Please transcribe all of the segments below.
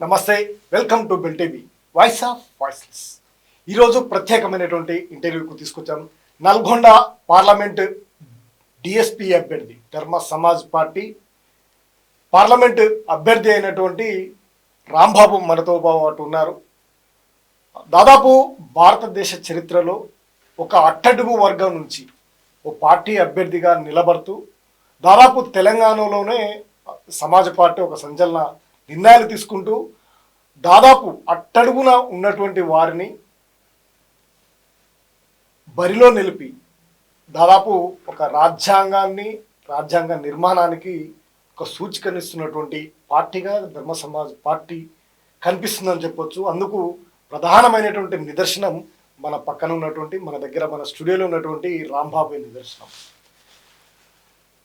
నమస్తే welcome to Bell TV voice of voiceless. ఈరోజు ప్రత్యేకమైనటువంటి ఇంటర్వ్యూకు తీసుకొచ్చాం నల్గొండ పార్లమెంట్ డిఎస్పి అభ్యర్థి ధర్మ సమాజ్ పార్టీ పార్లమెంట్ అభ్యర్థి అయినటువంటి రాంబాబు మనతో పాటు ఉన్నారు. దాదాపు భారతదేశ చరిత్రలో ఒక అట్టడుగు వర్గం నుంచి ఓ పార్టీ అభ్యర్థిగా నిలబడుతూ దాదాపు తెలంగాణలోనే సమాజ్ పార్టీ ఒక సంచలన నిర్ణయాలు తీసుకుంటూ దాదాపు అట్టడుగున ఉన్నటువంటి వారిని బరిలో నిలిపి దాదాపు ఒక రాజ్యాంగాన్ని రాజ్యాంగ నిర్మాణానికి ఒక సూచికనిస్తున్నటువంటి పార్టీగా ధర్మ సమాజ్ పార్టీ కనిపిస్తుందని చెప్పొచ్చు. అందుకు ప్రధానమైనటువంటి నిదర్శనం మన పక్కన ఉన్నటువంటి మన దగ్గర మన స్టూడియోలో ఉన్నటువంటి రాంబాబు నిదర్శనం.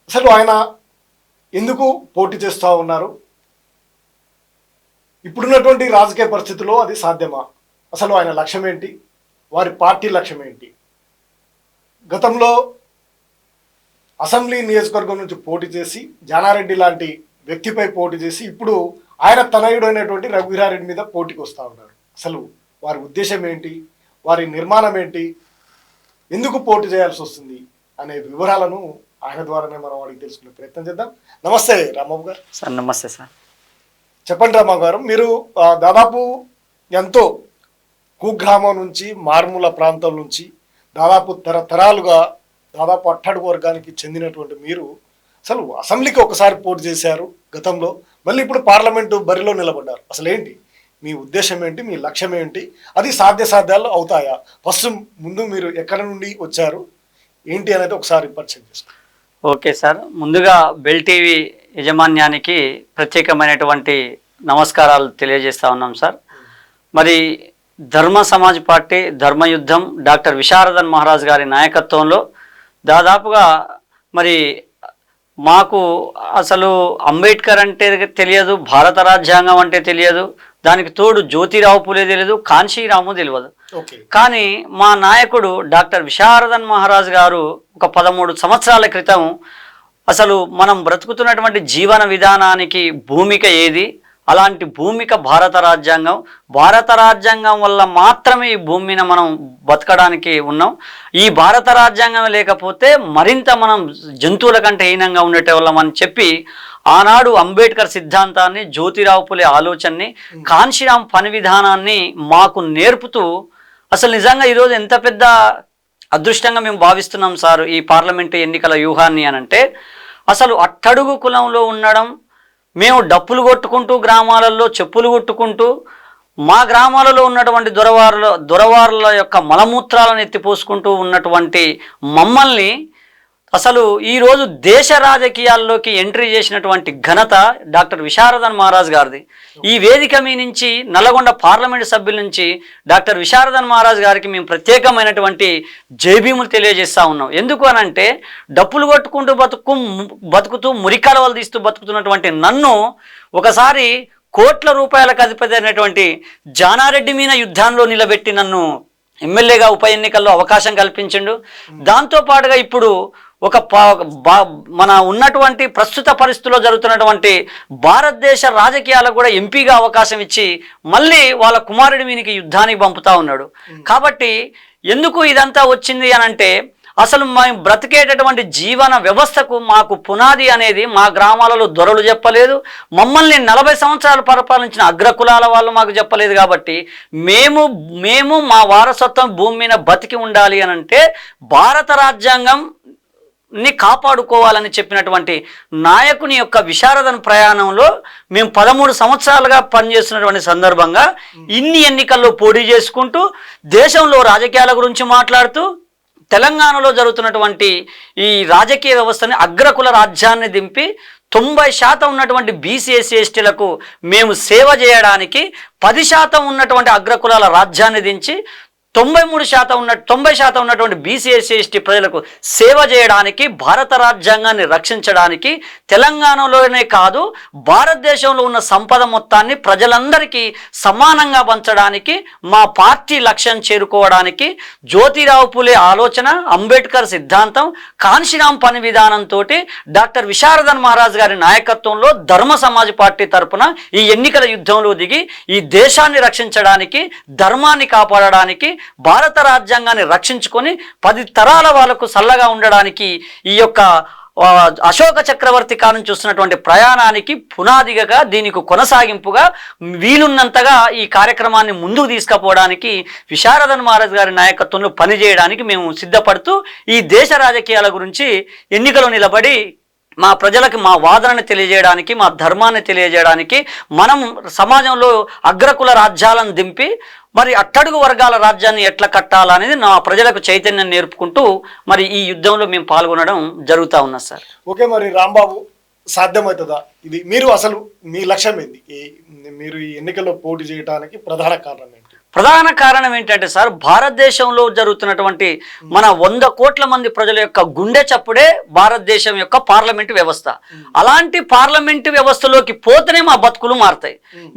అసలు ఆయన ఎందుకు పోటీ చేస్తూ ఉన్నారు? ఇప్పుడున్నటువంటి రాజకీయ పరిస్థితుల్లో అది సాధ్యమా? అసలు ఆయన లక్ష్యం ఏంటి? వారి పార్టీ లక్ష్యం ఏంటి? గతంలో అసెంబ్లీ నియోజకవర్గం నుంచి పోటీ చేసి జానారెడ్డి లాంటి వ్యక్తిపై పోటీ చేసి ఇప్పుడు ఆయన తనయుడైనటువంటి రఘువీరారెడ్డి మీద పోటీకి వస్తూ ఉన్నారు. అసలు వారి ఉద్దేశం ఏంటి? వారి నిర్మాణం ఏంటి? ఎందుకు పోటీ చేయాల్సి వస్తుంది? అనే వివరాలను ఆయన ద్వారానే మనం వాడికి తెలుసుకునే ప్రయత్నం చేద్దాం. నమస్తే రామబాబు గారు. సార్ నమస్తే సార్. చెప్పండి రామా గారు మీరు దాదాపు ఎంతో కుగ్రామం నుంచి మారుమూల ప్రాంతం నుంచి దాదాపు తరతరాలుగా దాదాపు అట్టడుగు వర్గానికి చెందినటువంటి మీరు అసలు అసెంబ్లీకి ఒకసారి పోటీ చేశారు గతంలో. మళ్ళీ ఇప్పుడు పార్లమెంటు బరిలో నిలబడ్డారు. అసలు ఏంటి మీ ఉద్దేశం ఏంటి? మీ లక్ష్యం ఏంటి? అది సాధ్య సాధ్యాలు అవుతాయా? ఫస్ట్ ముందు మీరు ఎక్కడి నుండి వచ్చారు? ఏంటి అనేది ఒకసారి పరిచయం చేసుకోండి. Okay sir. ముందుగా బెల్ టీవీ యజమాన్యానికి ప్రత్యేకమైనటువంటి నమస్కారాలు తెలియజేస్తా ఉన్నాం సార్. మరి ధర్మ సమాజ్ పార్టీ ధర్మయుద్ధం డాక్టర్ విశారదన్ మహారాజ్ గారి నాయకత్వంలో దాదాపుగా మరి మాకు అసలు అంబేద్కర్ అంటే తెలియదు భారత రాజ్యాంగం అంటే తెలియదు దానికి తోడు జ్యోతిరావు పూలే తెలియదు కాంశీరాము తెలియదు. కానీ మా నాయకుడు డాక్టర్ విశారదన్ మహారాజ్ గారు ఒక పదమూడు సంవత్సరాల క్రితం అసలు మనం బ్రతుకుతున్నటువంటి జీవన విధానానికి భూమిక ఏది? అలాంటి భూమిక భారత రాజ్యాంగం. భారత రాజ్యాంగం వల్ల మాత్రమే ఈ భూమి మీద మనం బతకడానికి ఉన్నాం. ఈ భారత రాజ్యాంగం లేకపోతే మరింత మనం జంతువుల కంటే హీనంగా ఉండేటోళ్ళం అని చెప్పి ఆనాడు అంబేద్కర్ సిద్ధాంతాన్ని జ్యోతిరావు పులే ఆలోచనని కాంశీరామ్ పని విధానాన్ని మాకు నేర్పుతూ అసలు నిజంగా ఈరోజు ఎంత పెద్ద అదృష్టంగా మేము భావిస్తున్నాం సార్ ఈ పార్లమెంటు ఎన్నికల వ్యూహాన్ని అని అంటే అసలు అట్టడుగు కులంలో ఉండడం మేము డప్పులు కొట్టుకుంటూ గ్రామాలలో చెప్పులు కొట్టుకుంటూ మా గ్రామాలలో ఉన్నటువంటి దొరవారుల దొరవారుల యొక్క మలమూత్రాలను ఎత్తిపోసుకుంటూ ఉన్నటువంటి మమ్మల్ని అసలు ఈరోజు దేశ రాజకీయాల్లోకి ఎంట్రీ చేసినటువంటి ఘనత డాక్టర్ విశారదన్ మహారాజ్ గారిది. ఈ వేదిక మీ నుంచి నల్లగొండ పార్లమెంటు సభ్యుల నుంచి డాక్టర్ విశారదన్ మహారాజ్ గారికి మేము ప్రత్యేకమైనటువంటి జైభీములు తెలియజేస్తా ఉన్నాం. ఎందుకు అనంటే డప్పులు కొట్టుకుంటూ బతుకు బతుకుతూ మురికాలవలు తీస్తూ బతుకుతున్నటువంటి నన్ను ఒకసారి కోట్ల రూపాయలకు అధిపతి అయినటువంటి జానారెడ్డి మీద యుద్ధాల్లో నిలబెట్టి నన్ను ఎమ్మెల్యేగా ఉప ఎన్నికల్లో అవకాశం కల్పించిండు. దాంతో పాటుగా ఇప్పుడు ఒక మన ఉన్నటువంటి ప్రస్తుత పరిస్థితుల్లో జరుగుతున్నటువంటి భారతదేశ రాజకీయాలకు కూడా ఎంపీగా అవకాశం ఇచ్చి మళ్ళీ వాళ్ళ కుమారుడి మీనికి యుద్ధానికి పంపుతా ఉన్నాడు. కాబట్టి ఎందుకు ఇదంతా వచ్చింది అని అంటే అసలు మేము బ్రతికేటటువంటి జీవన వ్యవస్థకు మాకు పునాది అనేది మా గ్రామాలలో దొరలు చెప్పలేదు. మమ్మల్ని నలభై సంవత్సరాలు పరిపాలించిన అగ్రకులాల వాళ్ళు మాకు చెప్పలేదు కాబట్టి మేము మేము మా వారసత్వం భూమి మీద బతికి ఉండాలి అని అంటే భారత రాజ్యాంగం ని కాపాడుకోవాలని చెప్పినటువంటి నాయకుని యొక్క విశారదన ప్రయాణంలో మేము పదమూడు సంవత్సరాలుగా పనిచేస్తున్నటువంటి సందర్భంగా ఇన్ని ఎన్నికల్లో పోటీ చేసుకుంటూ దేశంలో రాజకీయాల గురించి మాట్లాడుతూ తెలంగాణలో జరుగుతున్నటువంటి ఈ రాజకీయ వ్యవస్థని అగ్రకుల రాజ్యాన్ని దింపి తొంభై శాతం ఉన్నటువంటి బీసీ ఎస్సీ ఎస్టీలకు మేము సేవ చేయడానికి పది శాతం ఉన్నటువంటి అగ్రకులాల రాజ్యాన్ని దించి తొంభై మూడు శాతం ఉన్న తొంభై శాతం ఉన్నటువంటి బీసీ ఎస్సీ ఎస్టీ ప్రజలకు సేవ చేయడానికి భారత రాజ్యాంగాన్ని రక్షించడానికి తెలంగాణలోనే కాదు భారతదేశంలో ఉన్న సంపద మొత్తాన్ని ప్రజలందరికీ సమానంగా పంచడానికి మా పార్టీ లక్ష్యం చేరుకోవడానికి జ్యోతిరావు పులే ఆలోచన అంబేద్కర్ సిద్ధాంతం కాన్షిరామ్ పని విధానంతో డాక్టర్ విశారదన్ మహారాజ్ గారి నాయకత్వంలో ధర్మ సమాజ్ పార్టీ తరపున ఈ ఎన్నికల యుద్ధంలో దిగి ఈ దేశాన్ని రక్షించడానికి ధర్మాన్ని కాపాడడానికి భారత రాజ్యాంగాన్ని రక్షించుకొని పది తరాల వాళ్ళకు చల్లగా ఉండడానికి ఈ యొక్క అశోక చక్రవర్తి కాలం చూస్తున్నటువంటి ప్రయాణానికి పునాదిగా దీనికి కొనసాగింపుగా వీలున్నంతగా ఈ కార్యక్రమాన్ని ముందుకు తీసుకుపోవడానికి విశారదన్ మహారాజ్ గారి నాయకత్వంలో పనిచేయడానికి మేము సిద్ధపడుతూ ఈ దేశ రాజకీయాల గురించి ఎన్నికలు నిలబడి మా ప్రజలకు మా వాదనని తెలియజేయడానికి మా ధర్మాన్ని తెలియజేయడానికి మనం సమాజంలో అగ్రకుల రాజ్యాలను దింపి మరి అట్టడుగు వర్గాల రాజ్యాన్ని ఎట్లా కట్టాలనేది నా ప్రజలకు చైతన్యం నేర్పుకుంటూ మరి ఈ యుద్ధంలో మేము పాల్గొనడం జరుగుతూ ఉన్నా సార్. ఓకే మరి రాంబాబు సాధ్యమవుతుందా? ఇది మీరు అసలు మీ లక్ష్యం ఏంది? మీరు ఈ ఎన్నికల్లో పోటీ చేయడానికి ప్రధాన కారణం ఏంటి? ప్రధాన కారణం ఏంటంటే సార్ భారతదేశంలో జరుగుతున్నటువంటి మన వంద కోట్ల మంది ప్రజల యొక్క గుండె చప్పుడే భారతదేశం యొక్క పార్లమెంటు వ్యవస్థ. అలాంటి పార్లమెంటు వ్యవస్థలోకి పోతేనే మా బతుకులు మారుతాయి.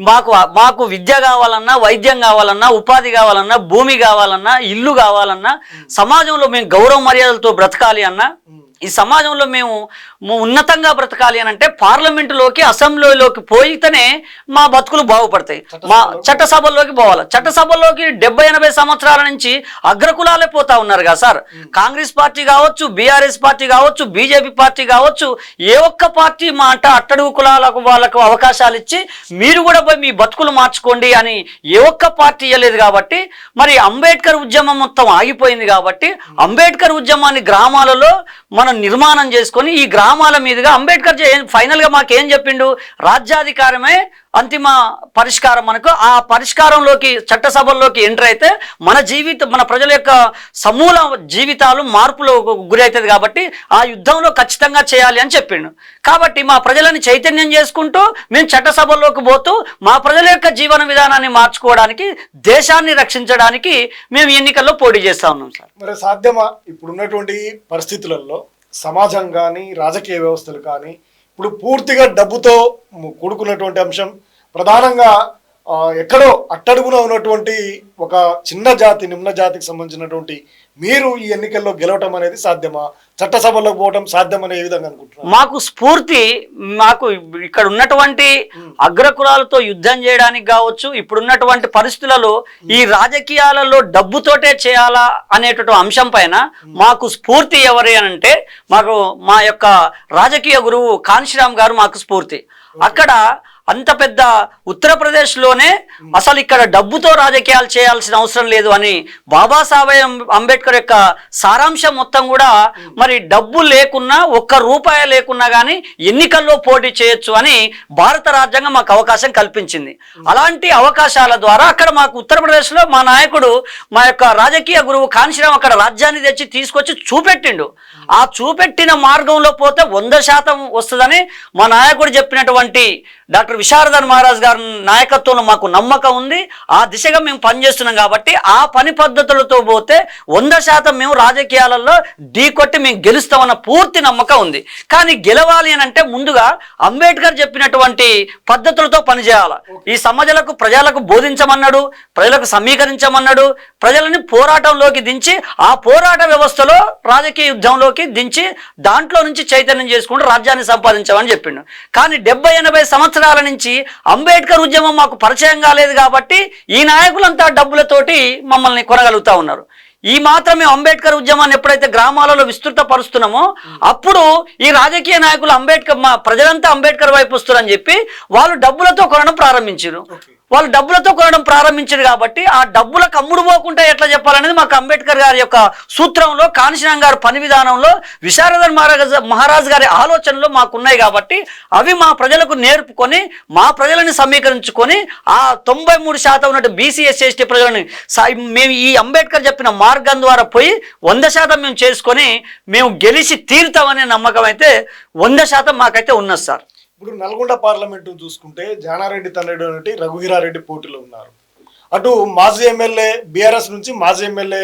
మాకు మాకు విద్య కావాలన్నా వైద్యం కావాలన్నా ఉపాధి కావాలన్నా భూమి కావాలన్నా ఇల్లు కావాలన్నా సమాజంలో మేము గౌరవ మర్యాదలతో బ్రతకాలి అన్నా ఈ సమాజంలో మేము ఉన్నతంగా బ్రతకాలి అని అంటే పార్లమెంటులోకి అసెంబ్లీలోకి పోయితేనే మా బతుకులు బాగుపడతాయి. మా చట్టసభల్లోకి పోవాలి. చట్టసభల్లోకి డెబ్బై ఎనభై సంవత్సరాల నుంచి అగ్రకులాలే పోతా ఉన్నారు కదా సార్. కాంగ్రెస్ పార్టీ కావచ్చు బీఆర్ఎస్ పార్టీ కావచ్చు బీజేపీ పార్టీ కావచ్చు ఏ ఒక్క పార్టీ మా అంట అట్టడుగు కులాలకు వాళ్ళకు అవకాశాలు ఇచ్చి మీరు కూడా పోయి మీ బతుకులు మార్చుకోండి అని ఏ ఒక్క పార్టీ ఇవ్వలేదు కాబట్టి మరి అంబేద్కర్ ఉద్యమం మొత్తం ఆగిపోయింది కాబట్టి అంబేద్కర్ ఉద్యమాన్ని గ్రామాలలో మనం నిర్మాణం చేసుకొని ఈ గ్రామాల మీదుగా అంబేద్కర్ చే- ఫైనల్గా మాకేం చెప్పిండు? రాజ్యాధికారమే అంతిమ పరిష్కారం మనకు. ఆ పరిష్కారంలోకి చట్టసభల్లోకి ఎంటర్ అయితే మన జీవితం మన ప్రజల యొక్క సమూల జీవితాలు మార్పులకు గురవుతుంది కాబట్టి ఆ యుద్ధంలో ఖచ్చితంగా చేయాలి అని చెప్పిండు. కాబట్టి మా ప్రజలను చైతన్యం చేసుకుంటూ మేము చట్టసభల్లోకి పోతూ మా ప్రజల యొక్క జీవన విధానాన్ని మార్చుకోవడానికి దేశాన్ని రక్షించడానికి మేము ఎన్నికల్లో పోటీ చేస్తా ఉన్నాం సార్. మరి సాధ్యమా? ఇప్పుడున్నటువంటి పరిస్థితులలో సమాజం కానీ రాజకీయ వ్యవస్థలు కానీ ఇప్పుడు పూర్తిగా డబ్బుతో కూడుకున్నటువంటి అంశం. ప్రధానంగా ఎక్కడో అట్టడుగున ఉన్నటువంటి ఒక చిన్న జాతి నిమ్న జాతికి సంబంధించినటువంటి మీరు ఈ ఎన్నికల్లో గెలవటం అనేది సాధ్యమా? చట్టసభలోకి పోవడం సాధ్యమనే విధంగా అనుకుంటున్నారు. మాకు స్ఫూర్తి మాకు ఇక్కడ ఉన్నటువంటి అగ్రకులాలతో యుద్ధం చేయడానికి కావచ్చు ఇప్పుడున్నటువంటి పరిస్థితులలో ఈ రాజకీయాలలో డబ్బుతోటే చేయాలా అనేటువంటి అంశం పైన మాకు స్ఫూర్తి ఎవరి అంటే మాకు మా యొక్క రాజకీయ గురువు కాన్షిరామ్ గారు మాకు స్ఫూర్తి. అక్కడ అంత పెద్ద ఉత్తరప్రదేశ్లోనే అసలు ఇక్కడ డబ్బుతో రాజకీయాలు చేయాల్సిన అవసరం లేదు అని బాబాసాహెబ్ అంబేద్కర్ యొక్క సారాంశం మొత్తం కూడా మరి డబ్బు లేకున్నా ఒక్క రూపాయి లేకున్నా కానీ ఎన్నికల్లో పోటీ చేయొచ్చు అని భారత రాజ్యాంగం మాకు అవకాశం కల్పించింది. అలాంటి అవకాశాల ద్వారా అక్కడ మాకు ఉత్తరప్రదేశ్లో మా నాయకుడు మా యొక్క రాజకీయ గురువు కాంశీరామ్ అక్కడ రాజ్యాన్ని తెచ్చి తీసుకొచ్చి చూపెట్టిండు. ఆ చూపెట్టిన మార్గంలో పోతే వంద శాతం వస్తుందని మా నాయకుడు చెప్పినటువంటి డాక్టర్ విశారదన్ మహారాజ్ గారి నాయకత్వంలో మాకు నమ్మకం ఉంది. ఆ దిశగా మేము పనిచేస్తున్నాం కాబట్టి ఆ పని పద్ధతులతో పోతే వంద శాతం మేము రాజకీయాలలో ఢీకొట్టి మేము గెలుస్తామన్న పూర్తి నమ్మకం ఉంది. కానీ గెలవాలి అని అంటే ముందుగా అంబేద్కర్ చెప్పినటువంటి పద్ధతులతో పనిచేయాలి. ఈ సమాజాలకు ప్రజలకు బోధించమన్నాడు ప్రజలకు సమీకరించమన్నాడు ప్రజలని పోరాటంలోకి దించి ఆ పోరాట వ్యవస్థలో రాజకీయ యుద్ధంలోకి దించి దాంట్లో నుంచి చైతన్యం చేసుకుంటూ రాజ్యాన్ని సంపాదించామని చెప్పిండు. కానీ డెబ్బై ఎనభై సంవత్సరాల నుంచి అంబేద్కర్ ఉద్యమం మాకు పరిచయం కాలేదు కాబట్టి ఈ నాయకులంతా డబ్బులతోటి మమ్మల్ని కొనగలుగుతా ఉన్నారు. ఈ మాత్రమే అంబేద్కర్ ఉద్యమాన్ని ఎప్పుడైతే గ్రామాలలో విస్తృత పరుస్తున్నామో అప్పుడు ఈ రాజకీయ నాయకులు అంబేద్కర్ మా ప్రజలంతా అంబేద్కర్ వైపు వస్తున్నారని చెప్పి వాళ్ళు డబ్బులతో కొనడం ప్రారంభించారు. వాళ్ళు డబ్బులతో కొనడం ప్రారంభించారు కాబట్టి ఆ డబ్బులకు అమ్ముడు పోకుండా ఎట్లా చెప్పాలనేది మాకు అంబేద్కర్ గారి యొక్క సూత్రంలో కానిశీనం గారి పని విధానంలో విశారదన్ మహారాజ్ మహారాజ్ గారి ఆలోచనలు మాకున్నాయి కాబట్టి అవి మా ప్రజలకు నేర్పుకొని మా ప్రజలను సమీకరించుకొని ఆ తొంభై మూడు శాతం ఉన్నట్టు బీసీ ఎస్సీ ఎస్టీ మేము ఈ అంబేద్కర్ చెప్పిన మార్గం ద్వారా పోయి వంద శాతం మేము చేసుకొని మేము గెలిచి తీరుతామనే నమ్మకం అయితే వంద శాతం మాకైతే ఉన్నది సార్. ఇప్పుడు నల్గొండ పార్లమెంటు చూసుకుంటే జానారెడ్డి తనయుడు అనేటి రఘువీరారెడ్డి పోటీలో ఉన్నారు. అటు మాజీ ఎమ్మెల్యే బీఆర్ఎస్ నుంచి మాజీ ఎమ్మెల్యే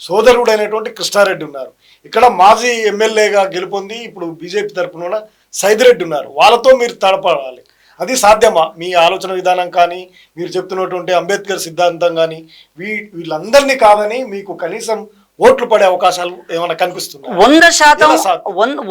సోదరుడు అయినటువంటి కృష్ణారెడ్డి ఉన్నారు. ఇక్కడ మాజీ ఎమ్మెల్యేగా గెలుపొంది ఇప్పుడు బీజేపీ తరఫున సైదిరెడ్డి ఉన్నారు. వాళ్ళతో మీరు తడపడాలి. అది సాధ్యమా? మీ ఆలోచన విధానం కానీ మీరు చెప్తున్నటువంటి అంబేద్కర్ సిద్ధాంతం కానీ వీ వీళ్ళందరినీ కాదని మీకు కనీసం ఓట్లు పడే అవకాశాలు ఏమైనా కనిపిస్తున్నాయి వంద శాతం?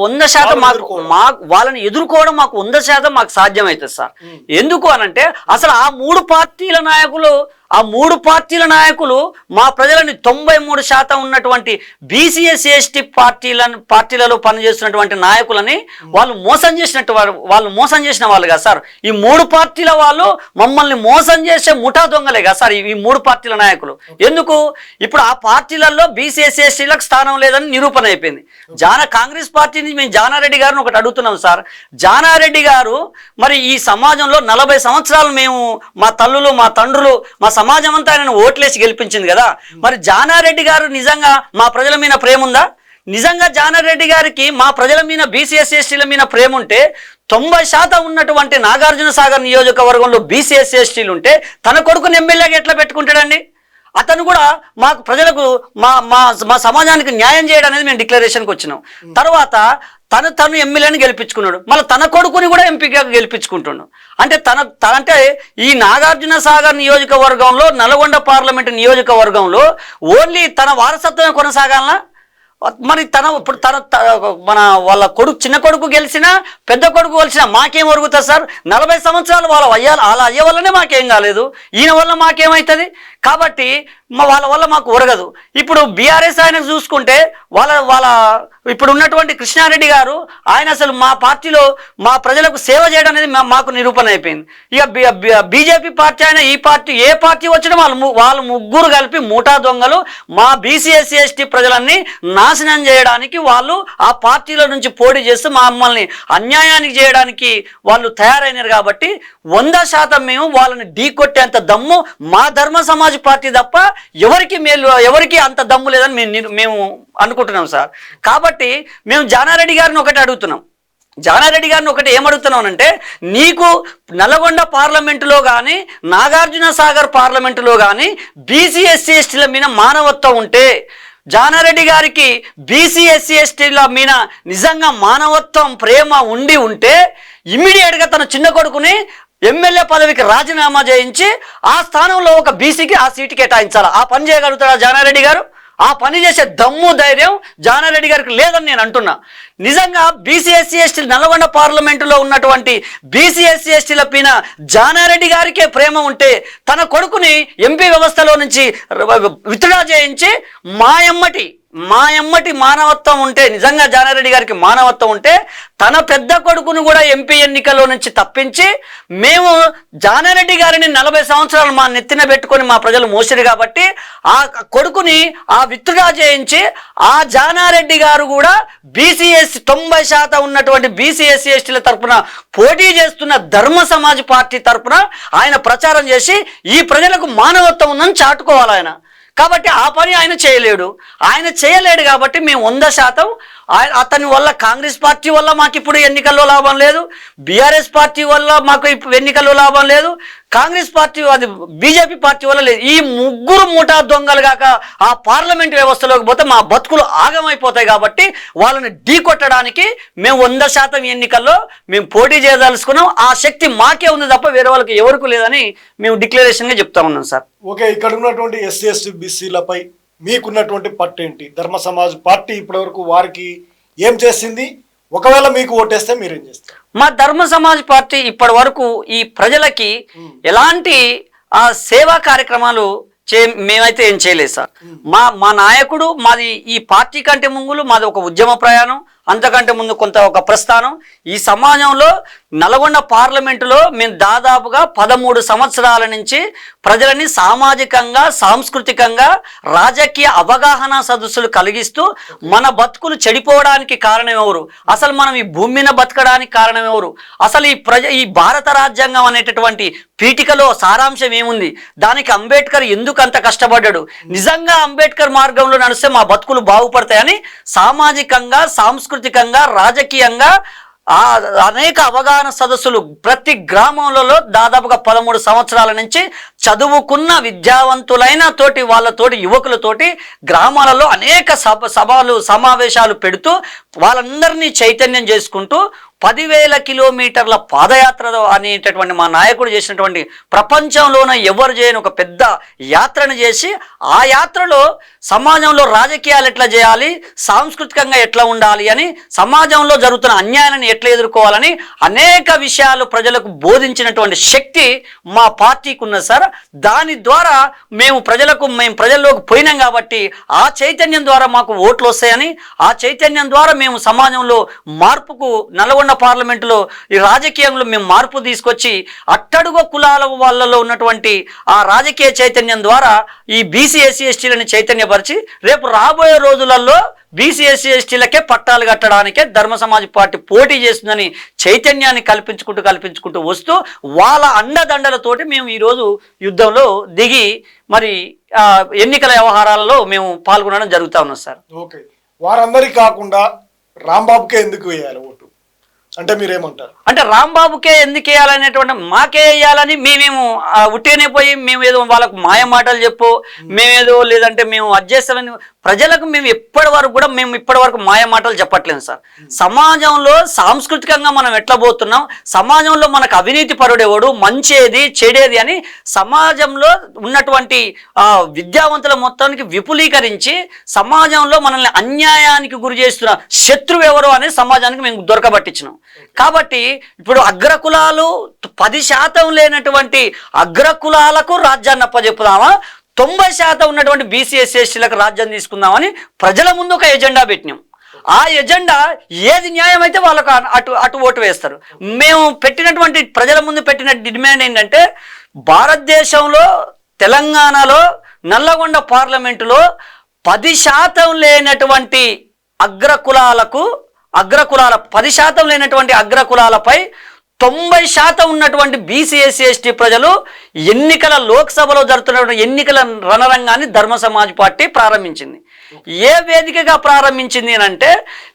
వంద శాతం వాళ్ళని మాకు ఎదుర్కోవడం. మా వాళ్ళని ఎదుర్కోవడం మాకు వంద శాతం మాకు సాధ్యమవుతుంది సార్ ఎందుకు అనంటే అసలు ఆ మూడు పార్టీల నాయకులు ఆ మూడు పార్టీల నాయకులు మా ప్రజలని తొంభై మూడు శాతం ఉన్నటువంటి బీసీఎస్ ఎస్టీ పార్టీలను పార్టీలలో పనిచేస్తున్నటువంటి నాయకులని వాళ్ళు మోసం చేసినట్టు వారు వాళ్ళు మోసం చేసిన వాళ్ళు కదా సార్. ఈ మూడు పార్టీల వాళ్ళు మమ్మల్ని మోసం చేసే ముఠా దొంగలే కదా సార్ ఈ- ఈ మూడు పార్టీల నాయకులు. ఎందుకు? ఇప్పుడు ఆ పార్టీలలో బీసీఎస్ ఎస్టీలకు స్థానం లేదని నిరూపణ అయిపోయింది. జాన కాంగ్రెస్ పార్టీ నుంచి మేము జానారెడ్డి గారిని ఒకటి అడుగుతున్నాం సార్. జానారెడ్డి గారు మరి ఈ సమాజంలో నలభై సంవత్సరాలు మేము మా తల్లులు మా తండ్రులు మా సమాజం అంతా ఆయనను ఓట్లేసి గెలిపించింది కదా. మరి జానారెడ్డి గారు నిజంగా మా ప్రజల మీద ప్రేమ ఉందా నిజంగా జానారెడ్డి గారికి మా ప్రజల మీద బీసీఎస్ ఎస్టీల మీద ప్రేమ ఉంటే తొంభై శాతం ఉన్నటువంటి నాగార్జున సాగర్ నియోజకవర్గంలో బీసీఎస్ ఎస్టీలు ఉంటే తన కొడుకుని ఎమ్మెల్యేగా ఎట్లా పెట్టుకుంటాడండి? అతను కూడా మాకు ప్రజలకు మా మా మా సమాజానికి న్యాయం చేయడం అనేది మేము డిక్లరేషన్కి వచ్చినాం. తర్వాత తను తను ఎమ్మెల్యేని గెలిపించుకున్నాడు. మళ్ళీ తన కొడుకుని కూడా ఎంపీగా గెలిపించుకుంటున్నాడు అంటే తన తన అంటే ఈ నాగార్జున సాగర్ నియోజకవర్గంలో నల్గొండ పార్లమెంట్ నియోజకవర్గంలో ఓన్లీ తన వారసత్వమే కొనసాగాలనా? మరి తన ఇప్పుడు తన త- మన వాళ్ళ కొడుకు చిన్న కొడుకు గెలిచినా పెద్ద కొడుకు గెలిచినా మాకేం ఒరుగుతుంది సార్? నలభై సంవత్సరాలు వాళ్ళ అయ్యాలి అలా అయ్యే వల్లనే మాకేం కాలేదు. ఈయన వల్ల మాకేమవుతుంది కాబట్టి మా వాళ్ళ వల్ల మాకు ఒరగదు. ఇప్పుడు బీఆర్ఎస్ ఆయన చూసుకుంటే వాళ్ళ వాళ్ళ ఇప్పుడు ఉన్నటువంటి కృష్ణారెడ్డి గారు ఆయన అసలు మా పార్టీలో మా ప్రజలకు సేవ చేయడం అనేది మా- మాకు నిరూపణ అయిపోయింది. ఇక బీజేపీ పార్టీ అయినా ఈ పార్టీ ఏ పార్టీ వచ్చినా వాళ్ళు వాళ్ళు ముగ్గురు కలిపి మూటా దొంగలు మా బీసీఎస్సీ ఎస్టీ ప్రజలన్నీ నాశనం చేయడానికి వాళ్ళు ఆ పార్టీలో నుంచి పోటీ చేస్తూ మమ్మల్ని అన్యాయానికి చేయడానికి వాళ్ళు తయారైనారు కాబట్టి వంద శాతం మేము వాళ్ళని ఢీకొట్టేంత దమ్ము మా ధర్మ సమాజ్ పార్టీ తప్ప ఎవరికి మేలు ఎవరికి అంత దమ్ము లేదని మేము మేము అనుకుంటున్నాం సార్. కాబట్టి మేము జానారెడ్డి గారిని ఒకటి అడుగుతున్నాం. జానారెడ్డి గారిని ఒకటి ఏమడుగుతున్నానంటే నీకు నల్గొండ పార్లమెంటులో కానీ నాగార్జున సాగర్ పార్లమెంటులో కానీ బీసీ ఎస్సీ ఎస్టీల మీద మానవత్వం ఉంటే జానారెడ్డి గారికి బీసీ ఎస్సీ ఎస్టీల మీద నిజంగా మానవత్వం ప్రేమ ఉండి ఉంటే ఇమ్మీడియట్గా తన చిన్న కొడుకుని ఎమ్మెల్యే పదవికి రాజీనామా చేయించి ఆ స్థానంలో ఒక బీసీకి ఆ సీటు కేటాయించాలి. ఆ పని చేయగలుగుతాడా జానారెడ్డి గారు? ఆ పని చేసే దమ్ము ధైర్యం జానారెడ్డి గారికి లేదని నేను అంటున్నా. నిజంగా బీసీఎస్సీ ఎస్టీ నల్గొండ పార్లమెంటులో ఉన్నటువంటి బీసీఎస్సీ ఎస్టీల పైన జానారెడ్డి గారికే ప్రేమ ఉంటే తన కొడుకుని ఎంపీ వ్యవస్థలో నుంచి విత్డ్రా చేయించి మాయమ్మటి మా ఎమ్మటి మానవత్వం ఉంటే నిజంగా జానారెడ్డి గారికి మానవత్వం ఉంటే తన పెద్ద కొడుకును కూడా ఎంపీ ఎన్నికల్లో నుంచి తప్పించి మేము జానారెడ్డి గారిని నలభై సంవత్సరాలు మా నెత్తిన పెట్టుకొని మా ప్రజలు మోసిరు కాబట్టి ఆ కొడుకుని ఆ విత్తుగా చేయించి ఆ జానారెడ్డి గారు కూడా బీసీఎస్సీ తొంభై శాతం ఉన్నటువంటి బీసీఎస్సీ ఎస్టీల తరపున పోటీ చేస్తున్న ధర్మ సమాజ్ పార్టీ తరపున ఆయన ప్రచారం చేసి ఈ ప్రజలకు మానవత్వం ఉందని చాటుకోవాలి ఆయన. కాబట్టి ఆ పని ఆయన చేయలేడు. ఆయన చేయలేడు కాబట్టి మేము వంద శాతం అతని వల్ల కాంగ్రెస్ పార్టీ వల్ల మాకు ఇప్పుడు ఎన్నికల్లో లాభం లేదు. బీఆర్ఎస్ పార్టీ వల్ల మాకు ఇప్పుడు ఎన్నికల్లో లాభం లేదు. కాంగ్రెస్ పార్టీ అది బీజేపీ పార్టీ వల్ల లేదు. ఈ ముగ్గురు ముఠా దొంగలు కాక ఆ పార్లమెంట్ వ్యవస్థలోకి పోతే మా బతుకులు ఆగమైపోతాయి కాబట్టి వాళ్ళని ఢీకొట్టడానికి మేము వంద శాతం ఎన్నికల్లో మేము పోటీ చేయదలుచుకున్నాం. ఆ శక్తి మాకే ఉంది తప్ప వేరే వాళ్ళకి ఎవరికి లేదని మేము డిక్లరేషన్గా చెప్తా ఉన్నాం సార్. ఓకే ఇక్కడ ఉన్నటువంటి ఎస్సీ ఎస్టీ బీసీలపై మీకున్నటువంటి పట్టు ఏంటి? ధర్మ సమాజ్ పార్టీ ఇప్పటివరకు వారికి ఏం చేసింది? ఒకవేళ మీకు ఓటేస్తే మీరేం చేస్తారు? మా ధర్మ సమాజ్ పార్టీ ఇప్పటి వరకు ఈ ప్రజలకి ఎలాంటి ఆ సేవా కార్యక్రమాలు చే మేమైతే ఏం చేయలేదు సార్. మా మా నాయకుడు మాది ఈ పార్టీ కంటే ముంగులు మాది ఒక ఉద్యమ ప్రయాణం. అంతకంటే ముందు కొంత ఒక ప్రస్థానం. ఈ సమాజంలో నల్గొండ పార్లమెంటులో మేము దాదాపుగా పదమూడు సంవత్సరాల నుంచి ప్రజలని సామాజికంగా సాంస్కృతికంగా రాజకీయ అవగాహన సదస్సులు కలిగిస్తూ మన బతుకులు చెడిపోవడానికి కారణం ఎవరు? అసలు మనం ఈ భూమి మీద బతకడానికి కారణం ఎవరు? అసలు ఈ ప్రజ ఈ భారత రాజ్యాంగం అనేటటువంటి పీఠికలో సారాంశం ఏముంది? దానికి అంబేద్కర్ ఎందుకు అంత కష్టపడ్డాడు? నిజంగా అంబేద్కర్ మార్గంలో నడిస్తే మా బతుకులు బాగుపడతాయని సామాజికంగా సాంస్కృతికంగా రాజకీయంగా ఆ అనేక అవగాహన సదస్సులు ప్రతి గ్రామంలో దాదాపుగా పదమూడు సంవత్సరాల నుంచి చదువుకున్న విద్యావంతులైన తోటి వాళ్ళతోటి యువకులతోటి గ్రామాలలో అనేక సభ సభలు సమావేశాలు పెడుతూ వాళ్ళందరినీ చైతన్యం చేసుకుంటూ పదివేల కిలోమీటర్ల పాదయాత్ర అనేటటువంటి మా నాయకుడు చేసినటువంటి ప్రపంచంలోనే ఎవరు చేయని ఒక పెద్ద యాత్రను చేసి ఆ యాత్రలో సమాజంలో రాజకీయాలు ఎట్లా చేయాలి సాంస్కృతికంగా ఎట్లా ఉండాలి అని సమాజంలో జరుగుతున్న అన్యాయాన్ని ఎట్లా ఎదుర్కోవాలని అనేక విషయాలు ప్రజలకు బోధించినటువంటి శక్తి మా పార్టీకి ఉన్నది సార్. దాని ద్వారా మేము ప్రజలకు మేము ప్రజల్లోకి పోయినాం కాబట్టి ఆ చైతన్యం ద్వారా మాకు ఓట్లు వస్తాయని ఆ చైతన్యం ద్వారా మేము సమాజంలో మార్పుకు నల్గొండ పార్లమెంటులో ఈ రాజకీయంలో మేము మార్పు తీసుకొచ్చి అట్టడుగు కులాల వాళ్ళలో ఉన్నటువంటి ఆ రాజకీయ చైతన్యం ద్వారా ఈ బీసీ ఎస్సీ ఎస్టీలను చైతన్యపరిచి రేపు రాబోయే రోజులలో బీసీ ఎస్సీ ఎస్టీలకే పట్టాలు కట్టడానికే ధర్మ సమాజ్ పార్టీ పోటీ చేస్తుందని చైతన్యాన్ని కల్పించుకుంటూ కల్పించుకుంటూ వస్తూ వాళ్ళ అండదండలతోటి మేము ఈరోజు యుద్ధంలో దిగి మరి ఎన్నికల వ్యవహారాలలో మేము పాల్గొనడం జరుగుతూ ఉన్నాం సార్. ఓకే. వారందరికీ కాకుండా రాంబాబుకే ఎందుకు వేయాలి ఓటు? అంటే మీరేమంటారు? అంటే రాంబాబుకే ఎందుకు వేయాలనేటువంటి మాకే వేయాలని మేమేము ఆ, ఉట్టిగానే పోయి మేము ఏదో వాళ్ళకు మాయ మాటలు చెప్పు మేమేదో లేదంటే మేము అడ్జేస్తామని ప్రజలకు మేము ఎప్పటి వరకు కూడా మేము ఇప్పటి వరకు మాయ మాటలు చెప్పట్లేదు సార్. సమాజంలో సాంస్కృతికంగా మనం ఎట్లా పోతున్నాం? సమాజంలో మనకు అవినీతి పరుడెవడు మంచేది చెడేది అని సమాజంలో ఉన్నటువంటి విద్యావంతుల మొత్తానికి విపులీకరించి సమాజంలో మనల్ని అన్యాయానికి గురి చేస్తున్న శత్రువు ఎవరు అనేది సమాజానికి మేము దొరకబట్టించినాం. కాబట్టి ఇప్పుడు అగ్రకులాలు పది శాతం లేనటువంటి అగ్రకులాలకు రాజ్యాన్ని అప్పచెప్పుదామా తొంభై శాతం ఉన్నటువంటి బీసీఎస్ ఎస్టీలకు రాజ్యం తీసుకుందామని ప్రజల ముందు ఒక ఎజెండా పెట్టినాం. ఆ ఎజెండా ఏది న్యాయం అయితే వాళ్ళకు అటు అటు ఓటు వేస్తారు. మేము పెట్టినటువంటి ప్రజల ముందు పెట్టిన డిమాండ్ ఏంటంటే భారతదేశంలో తెలంగాణలో నల్లగొండ పార్లమెంటులో పది శాతం లేనటువంటి అగ్రకులాలకు అగ్రకులాల పది శాతం లేనటువంటి అగ్రకులాలపై తొంభై శాతం ఉన్నటువంటి బీసీ ఎస్సీ ఎస్టీ ప్రజలు ఎన్నికల లోక్సభలో జరుగుతున్నటువంటి ఎన్నికల రణరంగాన్ని ధర్మ సమాజ్ పార్టీ ప్రారంభించింది. ఏ వేదికగా ప్రారంభించింది అంటే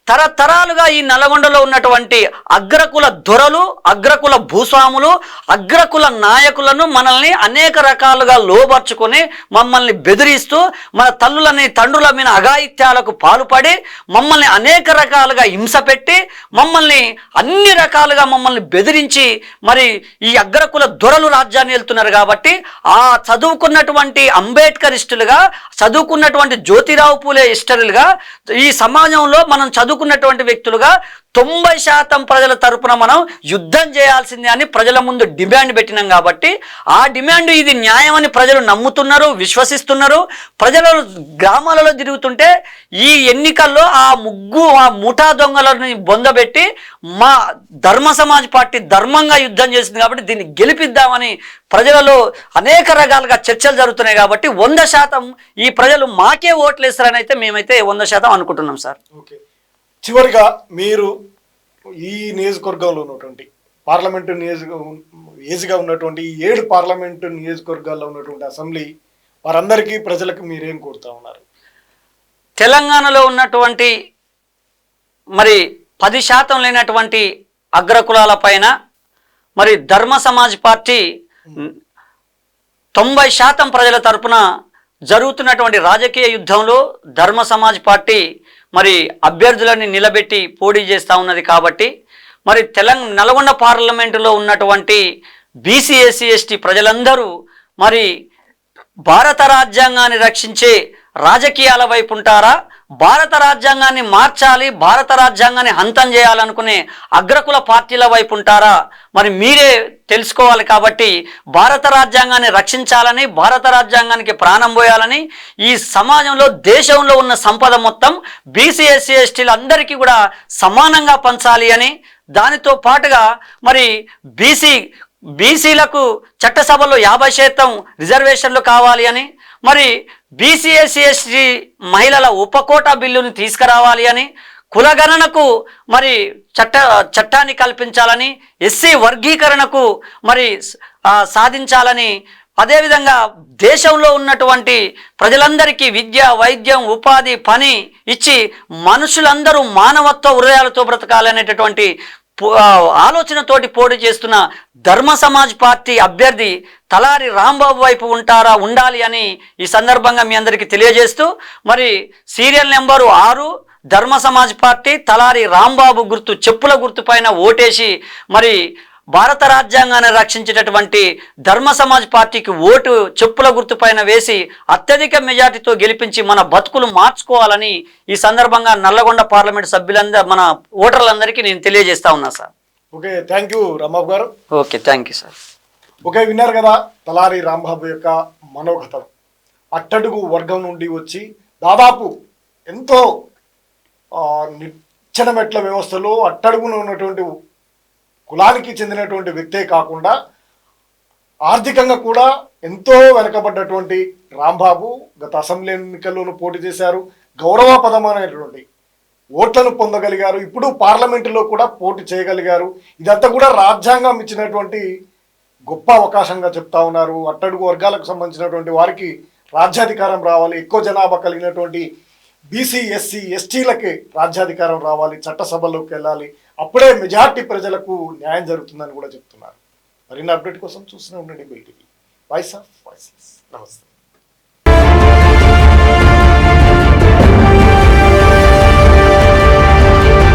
తరతరాలుగా ఈ నల్గొండలో ఉన్నటువంటి అగ్రకుల దొరలు అగ్రకుల భూస్వాములు అగ్రకుల నాయకులను మనల్ని అనేక రకాలుగా లోబర్చుకొని మమ్మల్ని బెదిరిస్తూ మన తల్లులని తండ్రుల మీద అఘాయిత్యాలకు పాల్పడి మమ్మల్ని అనేక రకాలుగా హింస పెట్టి మమ్మల్ని అన్ని రకాలుగా మమ్మల్ని బెదిరించి మరి ఈ అగ్రకుల దొరలు రాజ్యాన్ని వెళ్తున్నారు కాబట్టి ఆ చదువుకున్నటువంటి అంబేద్కరిస్టులుగా చదువుకున్నటువంటి జ్యోతిరావు పూలే ఇస్టరులుగా ఈ సమాజంలో మనం చదువుకున్నటువంటి వ్యక్తులుగా తొంభై శాతం ప్రజల తరపున మనం యుద్ధం చేయాల్సిందే అని ప్రజల ముందు డిమాండ్ పెట్టినాం కాబట్టి ఆ డిమాండ్ ఇది న్యాయమని ప్రజలు నమ్ముతున్నారు విశ్వసిస్తున్నారు. ప్రజలు గ్రామాలలో తిరుగుతుంటే ఈ ఎన్నికల్లో ఆ ముగ్గు ఆ ముఠా దొంగలని బొందబెట్టి మా ధర్మ సమాజ్ పార్టీ ధర్మంగా యుద్ధం చేసింది కాబట్టి దీన్ని గెలిపిద్దామని ప్రజలలో అనేక రకాలుగా చర్చలు జరుగుతున్నాయి కాబట్టి వంద శాతం ఈ ప్రజలు మాకే ఓట్లు వేస్తారని అయితే మేమైతే వంద శాతం అనుకుంటున్నాం సార్. ఓకే. చివరిగా మీరు ఈ నియోజకవర్గంలో ఉన్నటువంటి పార్లమెంటు నియోజక ఏజ్గా ఉన్నటువంటి ఏడు పార్లమెంటు నియోజకవర్గాల్లో ఉన్నటువంటి అసెంబ్లీ వారందరికీ ప్రజలకు మీరేం కోరుతా ఉన్నారు? తెలంగాణలో ఉన్నటువంటి మరి పది శాతం లేనటువంటి అగ్రకులాల పైన మరి ధర్మ సమాజ్ పార్టీ తొంభై శాతం ప్రజల తరపున జరుగుతున్నటువంటి రాజకీయ యుద్ధంలో ధర్మ సమాజ్ పార్టీ మరి అభ్యర్థులని నిలబెట్టి పోటీ చేస్తూ ఉన్నది కాబట్టి మరి తెలంగాణ నల్గొండ పార్లమెంటులో ఉన్నటువంటి బీసీ ఎస్సీ ఎస్టీ ప్రజలందరూ మరి భారత రాజ్యాంగాన్ని రక్షించే రాజకీయాల వైపు ఉంటారా? భారత రాజ్యాంగాన్ని మార్చాలి భారత రాజ్యాంగాన్ని హంతం చేయాలనుకునే అగ్రకుల పార్టీల వైపు ఉంటారా? మరి మీరే తెలుసుకోవాలి కాబట్టి భారత రాజ్యాంగాన్ని రక్షించాలని భారత రాజ్యాంగానికి ప్రాణం పోయాలని ఈ సమాజంలో దేశంలో ఉన్న సంపద మొత్తం బీసీ ఎస్సీ ఎస్టీలు అందరికీ కూడా సమానంగా పంచాలి అని దానితో పాటుగా మరి బీసీ బీసీలకు చట్టసభలో యాభై శాతం రిజర్వేషన్లు కావాలి అని మరి బీసీఎస్సీ ఎస్టీ మహిళల ఉపకోటా బిల్లును తీసుకురావాలి అని కులగణనకు మరి చట్ట చట్టాన్ని కల్పించాలని ఎస్సీ వర్గీకరణకు మరి సాధించాలని అదేవిధంగా దేశంలో ఉన్నటువంటి ప్రజలందరికీ విద్య వైద్యం ఉపాధి పని ఇచ్చి మనుషులందరూ మానవత్వ హృదయాలతో బ్రతకాలనేటటువంటి ఆలోచనతోటి పోటీ చేస్తున్న ధర్మ సమాజ్ పార్టీ అభ్యర్థి తలారి రాంబాబు వైపు ఉంటారా ఉండాలి అని ఈ సందర్భంగా మీ అందరికీ తెలియజేస్తూ మరి సీరియల్ నెంబరు ఆరు ధర్మ సమాజ్ పార్టీ తలారి రాంబాబు గుర్తు చెప్పుల గుర్తు పైన ఓటేసి మరి భారత రాజ్యాంగాన్ని రక్షించేటటువంటి ధర్మ సమాజ్ పార్టీకి ఓటు చెప్పుల గుర్తు పైన వేసి అత్యధిక మెజార్టీతో గెలిపించి మన బతుకులు మార్చుకోవాలని ఈ సందర్భంగా నల్లగొండ పార్లమెంట్ సభ్యులందరూ మన ఓటర్లందరికీ నేను తెలియజేస్తా ఉన్నా sir. Okay thank you Rambabu గారు. Okay thank you sir. Okay విన్నారు కదా తలారి రాంబాబు యొక్క మనోగతం అట్టడుగు వర్గం నుండి వచ్చి దాదాపు ఎంతో ఆ, నిచ్చెన మెట్ల వ్యవస్థలో అట్టడుగున ఉన్నటువంటి కులానికి చెందినటువంటి వ్యక్తే కాకుండా ఆర్థికంగా కూడా ఎంతో వెనకబడ్డటువంటి రాంబాబు గత అసెంబ్లీ ఎన్నికల్లోనూ పోటీ చేశారు. గౌరవపదమైనటువంటి ఓట్లను పొందగలిగారు. ఇప్పుడు పార్లమెంటులో కూడా పోటీ చేయగలిగారు. ఇదంతా కూడా రాజ్యాంగం ఇచ్చినటువంటి గొప్ప అవకాశంగా చెప్తా ఉన్నారు. అట్టడుగు వర్గాలకు సంబంధించినటువంటి వారికి రాజ్యాధికారం రావాలి. ఎక్కువ జనాభా కలిగినటువంటి బీసీ ఎస్సీ ఎస్టీలకి రాజ్యాధికారం రావాలి. చట్టసభలోకి వెళ్ళాలి. అప్పుడే మెజార్టీ ప్రజలకు న్యాయం జరుగుతుందని కూడా చెప్తున్నారు. మరిన్ని అప్డేట్ కోసం చూస్తూనే ఉండండి బీటీవీ వాయిస్ ఆఫ్ వాయిసెస్ నమస్తే.